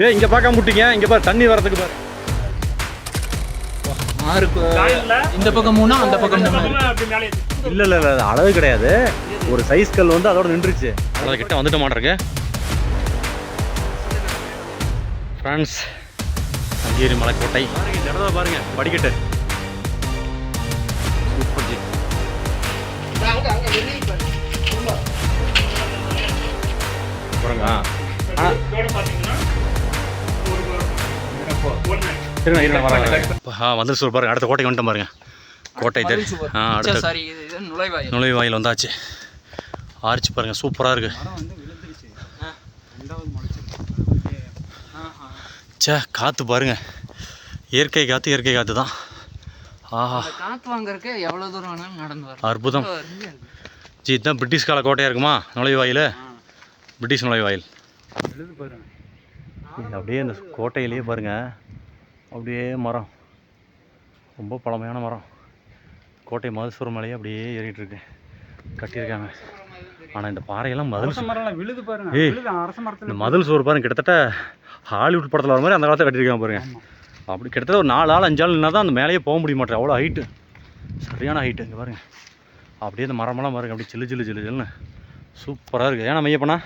ஏ இங்கே பார்க்காம விட்டீங்க. இங்கே பாரு தண்ணி வரதுக்கு பாரு. ஜாயின்ல இந்த பக்கம் மூணா அந்த பக்கம் மூணா. இல்லை இல்லை இல்லை அளவு கிடையாது. ஒரு சைஸ் கல் வந்து அதோட நின்றுச்சு. அவ்வளோ கிட்ட வந்துட்ட மாட்டிருக்கு ஃப்ரெண்ட்ஸ் சங்ககிரி மலைக்கோட்டை. பாருங்க பாருங்க படிக்கட்டு. ஒன்று இருங்க இருங்க வராங்க ஆ வந்து சொல்ல பாருங்க. அடுத்த கோட்டைக்கு வந்துட்டோம் பாருங்க. கோட்டை இது ஆ அடுத்த சாரி இது இது நுழைவாயில். நுழைவாயில் வந்தாச்சு. ஆர்ச்சி பாருங்க சூப்பராக இருக்கு. ச்சே காற்று பாருங்க. இயற்கை காற்று இயற்கை காற்று தான். ஆஹா காத்து வாங்குறதுக்கு எவ்வளவு தூரம் வேணாலும் நடந்து அற்புதம். ஜி இதுதான் பிரிட்டிஷ் கால கோட்டையாக இருக்குமா? நுழைவாயில்? பிரிட்டிஷ் நுழைவாயில். அப்படியே இந்த கோட்டையிலேயே பாருங்க. அப்படியே மரம். ரொம்ப பழமையான மரம். கோட்டை மதுசூர மலையே அப்படியே ஏறிட்டு இருக்கு கட்டியிருக்காங்க. ஆனால் இந்த பாறையெல்லாம் மதில் விழுது பாருங்க. ஏய். விழுது அரச மரத்துல இந்த மதில் சுவர் பாருங்க கிட்டத்தட்ட ஹாலிவுட் படத்தில் வர மாதிரி அந்த காலத்தில் கட்டியிருக்காங்க பாருங்க. அப்படி கிட்டத்தட்ட ஒரு நாலு ஆள் அஞ்சு ஆள் தான் அந்த மேலேயே போக முடிய மாட்டேன் அவ்வளோ ஹைட்டு சரியான ஹைட்டு இங்கே பாருங்க. அப்படியே இந்த மரமெல்லாம் பாருங்க அப்படியே சில்லு சில்லு சில்லு சில்லுன்னு சூப்பராக இருக்குது ஏன்னா மையப்பண்ணா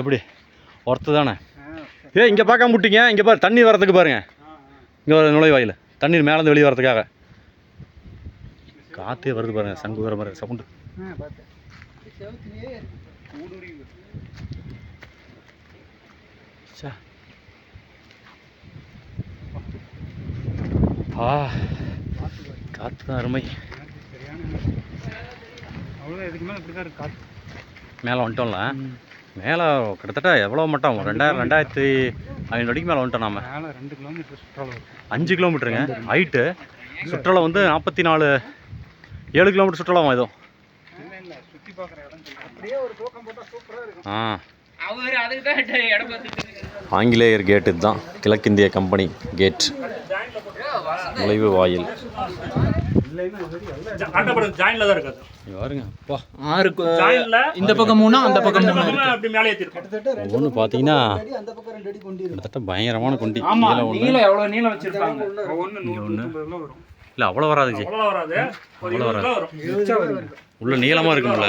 எப்படி? ஒர்த்து தானே? ஏ இங்கே பார்க்காம விட்டீங்க. இங்கே பாரு தண்ணி வரதுக்கு பாருங்க. இங்கே ஒரு நுழைவாயில். தண்ணீர் மேலேருந்து வெளியே வரதுக்காக காற்றே வருது பாருங்க சங்கு வர மாதிரி சவுண்டு. ஆ காற்று தான் அருமை. அவ்வளோ இதுக்கு மேலே இப்படி தான் இருக்கு காற்று மேலே வந்துட்டோம்ல. மேலே கிட்டத்தட்ட எவ்வளோ மட்டம்? ரெண்டாயிரம் ரெண்டாயிரத்தி ஐநூறு அடிக்கு மேலே வந்துட்டோம் நாம. ரெண்டு கிலோமீட்டர் சுற்றுலா அஞ்சு கிலோமீட்டருங்க ஹைட்டு சுற்றுலா வந்து நாற்பத்தி நாலு ஏழு கிலோமீட்டர் சுற்றுலாவும் ஏதோ. இல்லை இல்லை சுற்றி பார்க்குற இடம் சொல்லுங்க. அப்படியே ஒரு தூக்கம் போட்டால் சூப்பராக இருக்கும். ஆ. அவர் அதுக்கு தான் இடம் பார்த்துட்டு ஆங்கிலேயர் கேட் இதுதான். கிழக்கிந்திய கம்பெனி கேட். நுழைவு வாயில். ஆட்டப்படும் ஜாயின்ல தான் இருக்காது. இங்க பாருங்க. அப்பா ஆறுக்கு ஜாயின்ல இந்த பக்கம் மூணா அந்த பக்கம் இந்த மூணா பக்கமா அப்படி மேலே ஏற்றிருக்கோம் ஒவ்வொன்று பார்த்தீங்கன்னா கிட்டத்தட்ட பயங்கரமான குண்டி. ஆமா நீளம் எவ்வளவு நீளம் வச்சிருக்காங்க ஒன்று நூறு நூற்றம்பதுலாம் வரும். இல்லை அவ்வளோ வராதுச்சு அவ்வளோ வராது. உள்ள நீளமாக இருக்கும்ல.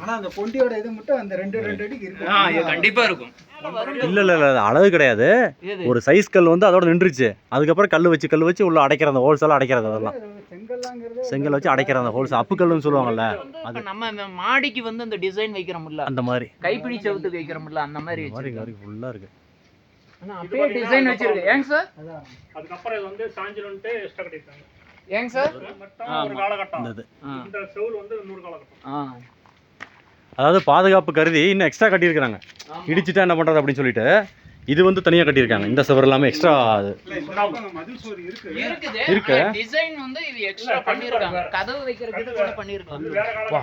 ஆனா அந்த பொண்டியோட இது மட்டும் அந்த ரெண்டு ரெண்டு அடிக்கு இருக்கும். ஆ இது கண்டிப்பா இருக்கும். இல்லை இல்லை இல்லை அளவு கிடையாது. ஒரு சைஸ் கல் வந்து அதோட நின்றுச்சு. அதுக்கப்புறம் கல் வச்சு கல் வச்சு உள்ள அடைக்கிற அந்த ஹோல்ஸ் எல்லாம் அடைக்கிறது அதெல்லாம். செங்கல் வச்சு அடைக்கிற அந்த ஹோல்ஸ் அப்பு கல்லுன்னு சொல்லுவாங்கல்ல இப்ப நம்ம இந்த மாடிக்கு வந்து அந்த டிசைன் வைக்கிறோம்ல. அந்த மாதிரி. கைப்பிடி செவுத்துக்கு வைக்கிறோம்ல அந்த மாதிரி மாதிரி ஃபுல்லாக இருக்கு. ஆனா அப்படியே டிசைன் வச்சிருக்கு. ஏங்க சார்? அதுக்கப்புறம் இது வந்து சாஞ்சிலுன்ட்டு எக்ஸ்ட்ரா கட்டியிருக்காங்க. ஏங்க சார்? ஒரு காலகட்டம். இந்த செவுல் வந்து இன்னொரு காலகட்டம். ஆ. அதாவது பாதுகாப்பு கருதி இன்னும் எக்ஸ்ட்ரா கட்டியிருக்காங்க இடிச்சிட்டா என்ன பண்ணுறது அப்படின்னு சொல்லிட்டு இது வந்து தனியாக கட்டியிருக்காங்க. இந்த சுவர் எல்லாமே எக்ஸ்ட்ரா சுவர் இருக்கு. டிசைன் வந்து இது எக்ஸ்ட்ரா பண்ணிருக்காங்க கதவு வைக்கிறதுக்கு கூட பண்ணிருக்காங்க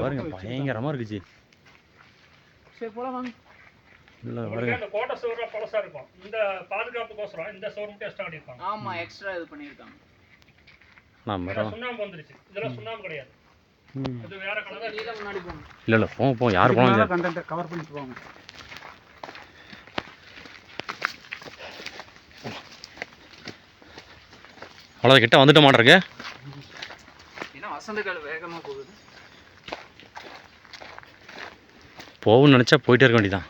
பாருங்க பயங்கரமாக இருக்குச்சு சரி போலாம் வாங்க. அந்த கோட்டை சுவர்லாம் பழசா இருக்கும். இந்த பாதுகாப்புக்கோசரம் இந்த சுவர் மட்டும் எக்ஸ்ட்ரா ஆமா எக்ஸ்ட்ரா இது மரம் சுண்ணாம்பு வந்துருச்சு. இதெல்லாம் சுண்ணாம்பு கிடையாது. இது வேற கலர் முன்னாடி போங்க இல்லை இல்லை போங்க போங்க யார் கவர் பண்ணிட்டு போவாங்க அவ்வளோ கிட்ட வந்துட்ட மாட்டிருக்கு ஏன்னா வசந்த கால வேகமா போகுது. போகும்னு நினச்சா போயிட்டே இருக்க வேண்டியதான்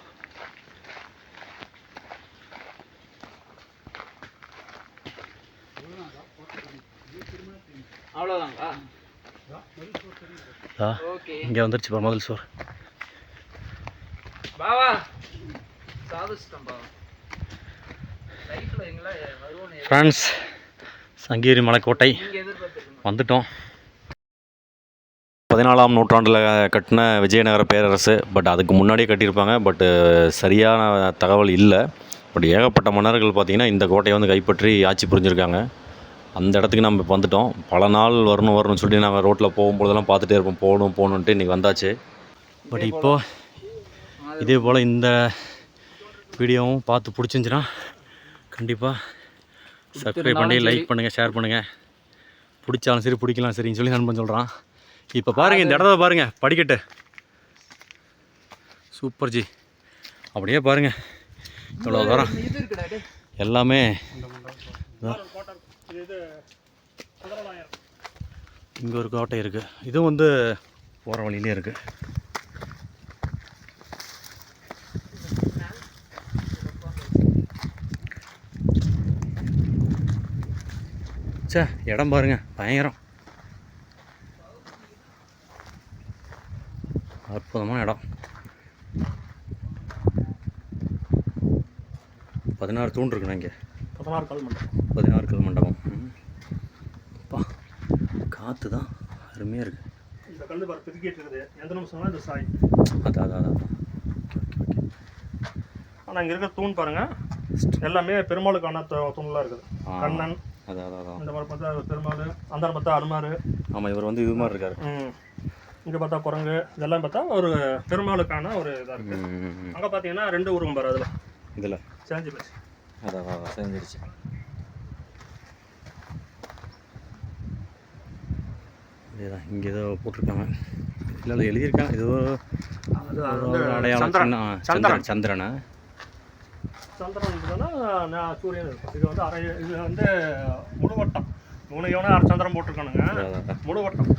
ஓகே. இங்கே வந்துருச்சு பாரு முதல் சுவர் பாவா சாதிச்சிட்டோம் பாவா. சங்ககிரி மலைக்கோட்டை. வந்துட்டோம். பதினாலாம் நூற்றாண்டில் கட்டின விஜயநகர பேரரசு பட் அதுக்கு முன்னாடியே கட்டியிருப்பாங்க பட்டு சரியான தகவல் இல்லை. பட் ஏகப்பட்ட மன்னர்கள் பார்த்திங்கன்னா இந்த கோட்டையை வந்து கைப்பற்றி ஆட்சி புரிஞ்சிருக்காங்க. அந்த இடத்துக்கு நம்ம இப்போ வந்துட்டோம். பல நாள் வரணும் வரணும்னு சொல்லிட்டு நாங்கள் ரோட்டில் போகும்போதெல்லாம் பார்த்துட்டே இருப்போம். போகணும் போகணுன்ட்டு இன்றைக்கி வந்தாச்சு. பட் இப்போது இதே போல் இந்த வீடியோவும் பார்த்து பிடிச்சிருந்துச்சுன்னா கண்டிப்பாக சப்ஸ்கிரைப் பண்ணி லைக் பண்ணுங்கள் ஷேர் பண்ணுங்கள் பிடிச்சாலும் சரி பிடிக்கலாம் சரின்னு சொல்லி நண்பன் சொல்கிறான் இப்போ பாருங்கள் இந்த இடத்த பாருங்கள் படிக்கட்டு. சூப்பர் ஜி. அப்படியே பாருங்கள் இவ்வளோ தூரம். எல்லாமே இது இது இங்கே ஒரு கோட்டை இருக்குது இதுவும் வந்து போகிற வழியிலே இருக்குது சே இடம் பாருங்க. பயங்கரம். அற்புதமான இடம். பதினாறு தூண் இருக்குண்ணா இங்கே. பதினாறு கால் மண்டபம். பதினாறு கல் மண்டபம். அப்பா காற்று தான் அருமையாக இருக்குது இந்த கல் பாரு பிரிக்கிட்டு இருக்குது எந்த நிமிஷம்னா இந்த சாய். அதான் அதான் அதான் ஆனால் இங்கே இருக்கிற தூண் பாருங்க. எல்லாமே பெருமாளுக்கான தூண்லாம் இருக்குது. கண்ணன் அதான் அதான் இந்த மாதிரி பார்த்தா பெருமாள் அந்த பார்த்தா அருமாறு. ஆமாம் இவர் வந்து இது மாதிரி இருக்காரு. இங்கே பார்த்தா குரங்கு இதெல்லாம் பார்த்தா ஒரு பெருமாளுக்கான ஒரு இதாக இருக்குது. அங்கே பார்த்தீங்கன்னா ரெண்டு உருவம் பாரு அதில். இதில். சேஞ்சு போச்சு. அதான் செஞ்சிருச்சு இதேதான் இங்கே ஏதோ போட்டிருக்காங்க இல்லை இல்லை எழுதியிருக்காங்க ஏதோ அது அடையாளம் சந்திரன் சந்திரன். சந்திரன் நான் சூரியன் இருக்கும் இது வந்து அரை இது வந்து முழுவட்டம் மூணு யோனா அரை சந்திரன் போட்டிருக்கானுங்க. முழுவட்டம்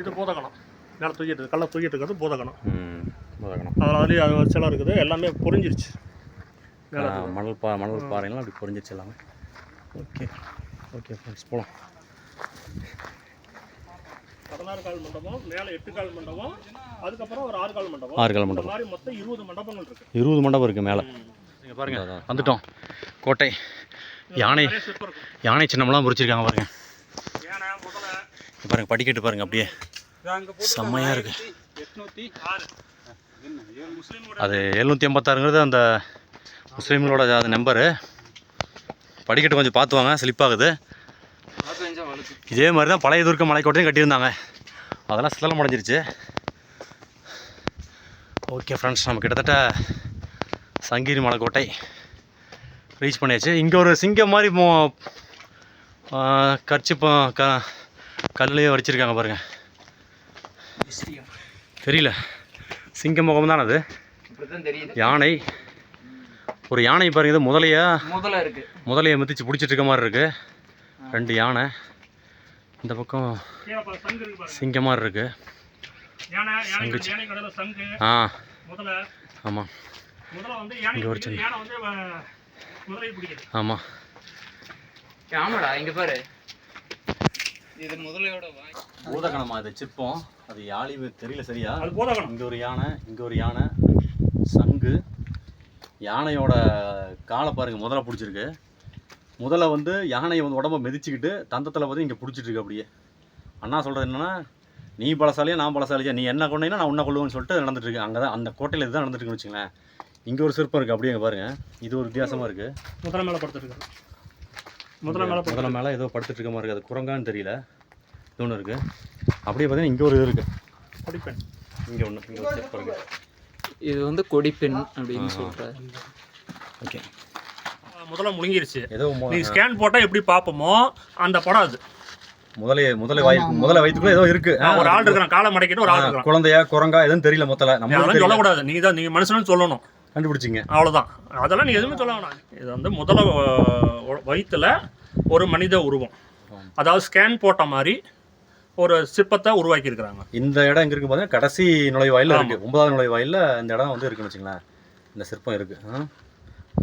இது பூதகணம் மேலே தூக்கிட்டு கல்லை தூக்கிட்டு இருக்கிறது பூதகணம் ம் முதகணம் அதில் அதுலேயும் அது வச்செல்லாம் இருக்குது எல்லாமே புரிஞ்சிருச்சு மணல் பா மணல் பாறைலாம் அப்படி பொறிஞ்சிருச்சு எல்லாமே. ஓகே. ஓகே ஃப்ரெண்ட்ஸ் போகலாம் பதினாறு கால் மண்டபம் மேலே எட்டு கால் மண்டபம் அதுக்கப்புறம் ஒரு ஆறு கால் மண்டபம். ஆறு கால் மண்டபம். மாதிரி மொத்தம் இருபது மண்டபங்கள் இருக்கு. இருபது மண்டபம் இருக்குது மேலே. இங்கே பாருங்க வந்துட்டோம். கோட்டை. யானை. யானை சின்னம்லாம் பொறிச்சிருக்காங்க பாருங்க. ஏன்னா முதல்ல இங்க பாருங்க படிக்கட்டு பாருங்க அப்படியே. செம்மையாக இருக்கு. அது எழுநூற்றி எண்பத்தாறுங்கிறது அந்த முஸ்லீம்களோட அது நம்பரு படிக்கட்டு கொஞ்சம் பார்த்து வாங்க ஸ்லிப் ஆகுது. இதே மாதிரி தான் பழைய துர்க்க மலைக்கோட்டையும் கட்டியிருந்தாங்க. அதெல்லாம் சிதலம் அடைஞ்சிருச்சு ஓகே ஃப்ரெண்ட்ஸ் நம்ம கிட்டத்தட்ட சங்ககிரி மலைக்கோட்டை ரீச் பண்ணியாச்சு. இங்கே ஒரு சிங்கம் மாதிரி மோ கர்ச்சி க கல்லையே வடிச்சிருக்காங்க பாருங்கள் தெரியல. சிங்க முகம் தான் அது யானை. ஒரு யானை பாருங்க இது முதலையா? முதல்ல இருக்கு. முதலையை மிதிச்சு பிடிச்சிட்டு இருக்க மாதிரி இருக்கு. ரெண்டு யானை. இந்த பக்கம் சங்கு இருக்கு. பாருங்க சிங்க மாதிரி இருக்கு சங்கு. ஆ. ஆமாம் முதல்ல வந்து யானை இங்க ஒரு முதலை பிடிக்குது. ஆமாம் ஆமாடா இங்க பாரு. இது முதலையோட பூதகணமா இது சிற்பம். அது யாழி தெரியல சரியா? அது போதகணும். இங்கே ஒரு யானை இங்கே ஒரு யானை. சங்கு. யானையோட காலை பாருங்க முதல்ல பிடிச்சிருக்கு. முதல்ல வந்து யானையை வந்து உடம்ப மிதிச்சுக்கிட்டு தந்தத்தில் வந்து இங்கே பிடிச்சிட்டு இருக்கு அப்படியே. அண்ணா சொல்கிறது என்னன்னா நீ பலசாலியா நான் பலசாலியா? நீ என்ன கொண்டீங்கன்னா நான் உன்னை கொள்ளுவேன்னு சொல்லிட்டு நடந்துட்டு இருக்கு அங்கே தான் அந்த கோட்டையில் இதுதான் நடந்துட்டு இருக்குன்னு வச்சுங்களேன் இங்கே ஒரு சிற்பம் இருக்குது அப்படியே இங்க பாருங்க. இது ஒரு வித்தியாசமாக இருக்குது முதல்ல மேலே படுத்துருக்கு முதல்ல மேலே முதல்ல மேலே ஏதோ படுத்துட்டு இருக்க மாதிரி இருக்குது அது குரங்கான்னு தெரியல. இது ஒன்று இருக்குது அப்படியே பார்த்தீங்கன்னா இங்கே ஒரு இது இருக்குது படிப்பேன் இங்கே ஒன்று இங்கே ஒரு சிற்பம் இருக்குது இது வந்து கொடிப்பெண் அப்படின்னு சொல்றாரு. ஓகே. முதல்ல முழுங்கிருச்சு. ஏதோ மொ- நீ ஸ்கேன் போட்டால் எப்படி பார்ப்போமோ அந்த படம் அது. முதலே முதலை வாய் முதலை வயிற்றுக்குள்ள ஏதோ இருக்கு. ஒரு ஆள் இருக்கிறான் காலை மடக்கிட்டு ஒரு ஆள் இருக்கிறான். குழந்தையா குரங்கா எதுவும் தெரியல மொத்தல நீ நம்ம அதெல்லாம் சொல்லக்கூடாது. நீ தான் நீ மனுஷனும் சொல்லணும். கண்டுபிடிச்சிங்க. அவ்வளோதான் அதெல்லாம் நீ எதுவுமே சொல்ல வேணாம். இது வந்து முதல்ல வயித்துல ஒரு மனித உருவம். அதாவது ஸ்கேன் போட்ட மாதிரி ஒரு சிற்பத்தை உருவாக்கி இருக்கிறாங்க இந்த இடம் எங்க இருக்கு பாத்தீங்கன்னா கடைசி நுழைவாயில இருக்கு. ஒன்பதாவது நுழைவாயில இந்த இடம் வந்து இருக்குன்னு வச்சுங்களேன் இந்த சிற்பம் இருக்கு.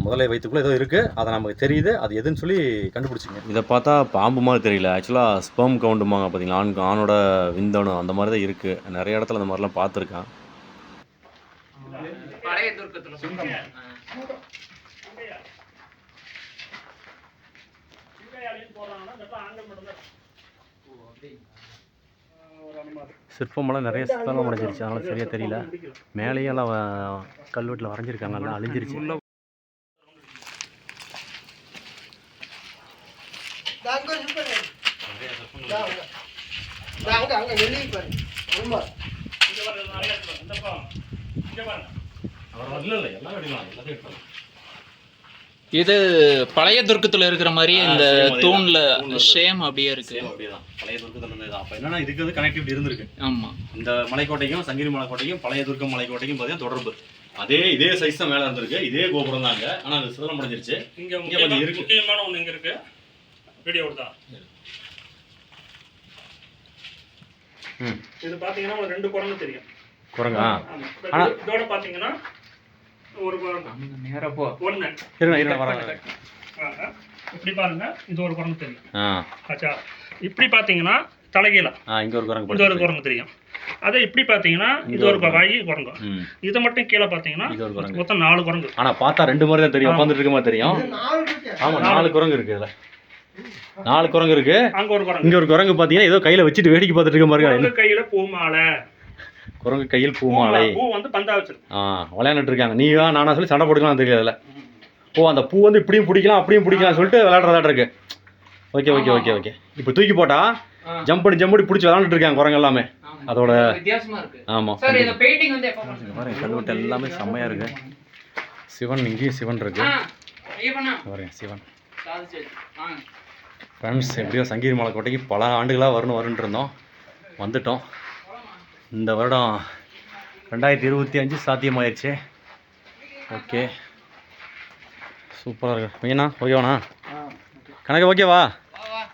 முதலை வயிற்றுக்குள்ள ஏதோ இருக்கு. அதை நமக்கு தெரியுது. அது எதுன்னு சொல்லி கண்டுபிடிச்சிங்க. இதை பார்த்தா பாம்பு மாதிரி தெரியல. ஆக்சுவலாக ஸ்பெர்ம் கவுண்டுமாங்க பார்த்தீங்களா ஆண் ஆணோட விந்தணு அந்த மாதிரி தான் இருக்கு. நிறைய இடத்துல அந்த மாதிரிலாம் பார்த்துருக்கேன். பழைய துர்க்கத்துல சிற்பமெல்லாம் நிறைய சிற்பம் உடஞ்சிருச்சு அதனால் சரியாக தெரியல மேலேயும் எல்லாம் கல்வெட்டில் வரைஞ்சிருக்காங்க எல்லாம் அழிஞ்சிருச்சு அவர் இருக்கு பாரு. இதா அங்க. இதா அங்க, அங்க வெளியே பாரு. ஆமா. இது பழைய துர்க்கத்துல இருக்கிற மாதிரி இந்த தூண்ல ஷேம் அப்படியே இருக்கு. பழைய துர்க்கத்தில் இருந்தது அப்போ என்னன்னா இதுக்கு வந்து கனெக்டிவிட்டி இருந்திருக்கு. ஆமா. இந்த மலைக்கோட்டைக்கும் சங்கிரி மலைக்கோட்டைக்கும் பழைய துர்க்கம் மலைக்கோட்டைக்கும் பார்த்தீங்கன்னா தொடர்பு. அதே இதே சைஸ் தான் மேலே இருந்திருக்கு. இதே கோபுரம் தாங்க ஆனால் அது சிதலம் அடைஞ்சிருச்சு. இங்க இங்க கொஞ்சம் இருக்கு. முக்கியமான ஒண்ணு இங்க இருக்கு? வீடியோ ம். இது பாத்தீங்கன்னா ஒரு ரெண்டு குரங்கு தெரியும். குரங்கா? ஆமா. ஆனா- இதோட பாத்தீங்கன்னா ஒரு போ. இருங்க இருங்க வரேன் ஆ, இப்படி பாருங்க இது ஒரு குரங்கு தெரியும். ஆ. ஆச்சா. இப்படி பாத்தீங்கன்னா தலைகீழ. ஆ இங்கே ஒரு குரங்கு இது ஒரு. குரங்கு தெரியும். அதே இப்படி பாத்தீங்கன்னா இது ஒரு வாயி குரங்கு. இதை மட்டும் கீழே பாத்தீங்கன்னா இது ஒரு குரங்கு. மொத்தம் நாலு குரங்கு. ஆனால் பார்த்தா ரெண்டு மாதிரி தான் தெரியும். உட்காந்துட்டு இருக்க மாதிரி தெரியும். இது நாலு இருக்கு. ஆமாம் நாலு. குரங்கு இருக்கு இதில். நாலு குரங்கு இருக்கு. அங்க ஒரு குரங்கு. இங்கே ஒரு குரங்கு பார்த்தீங்கன்னா ஏதோ கையில் வச்சுட்டு வேடிக்கை பார்த்துட்டு இருக்க மாதிரி. கையில பூமாலை. குரங்கு கையில் பூமாலை பூ வந்து பந்தா வச்சிருக்கு. ஆ விளையாண்டுட்டு இருக்காங்க. நீ தான் நானா சொல்லி சண்டை போட்டுக்கலாம் தெரியல ஓ அந்த பூ வந்து இப்படியும் பிடிக்கலாம் அப்படியும் பிடிக்கலாம் சொல்லிட்டு விளையாடுறதா இருக்கு. Okay okay okay okay. இப்போ தூக்கி போட்டா. ஜம்ப் பண்ணி ஜம்ப் பண்ணி பிடிச்சி விளையாண்டுட்டு இருக்காங்க குரங்கு எல்லாமே. அதோட வித்தியாசமா இருக்கு. ஆமாம் சார் இந்த பெயிண்டிங் வந்து எப்போ பண்ணுங்க? பாருங்க கல்வெட்டு எல்லாமே செம்மையாக இருக்கு. சிவன் இங்கேயும் சிவன் இருக்கு. பாருங்க சிவன். ஃப்ரெண்ட்ஸ் எப்படியோ சங்கீர் மலை கோட்டைக்கு பல ஆண்டுகளாக வரணும் வருன்ட்டு இருந்தோம். வந்துட்டோம். இந்த வருடம் ரெண்டாயிரத்தி இருபத்தி அஞ்சு சாத்தியமாயிருச்சு. ஓகே. சூப்பராக இருக்கு. ஓகேண்ணா ஓகேவாண்ணா? கணக்கு ஓகேவா?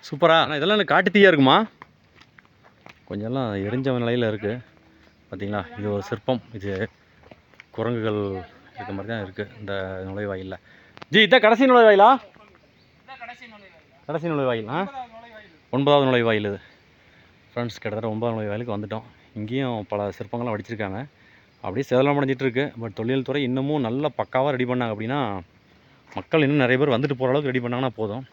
சூப்பரா. அண்ணா இதெல்லாம் எனக்கு காட்டு தீயாக இருக்குமா? கொஞ்சம்லாம் எரிஞ்ச நிலையில் இருக்குது பார்த்தீங்களா இது ஒரு சிற்பம். இது குரங்குகள் இருக்க மாதிரி தான் இருக்குது இந்த நுழைவாயிலில். ஜி இதான் கடைசி நுழைவாயிலா? கடைசி நுழைவாயில்? ஆ ஒன்பதாவது நுழைவாயில் இது. ஃப்ரெண்ட்ஸ் கிட்டத்தட்ட ஒன்பதாவது நுழைவாயிலுக்கு வந்துட்டோம். இங்கேயும் பல சிற்பங்கள்லாம் வடிச்சிருக்காங்க. அப்படியே சேதலம் அடைஞ்சிட்ருக்கு. பட் தொழில் துறை இன்னமும் நல்லா பக்காவாக ரெடி பண்ணாங்க அப்படின்னா மக்கள் இன்னும் நிறைய பேர் வந்துட்டு போகிற அளவுக்கு ரெடி பண்ணாங்கன்னா போதும்.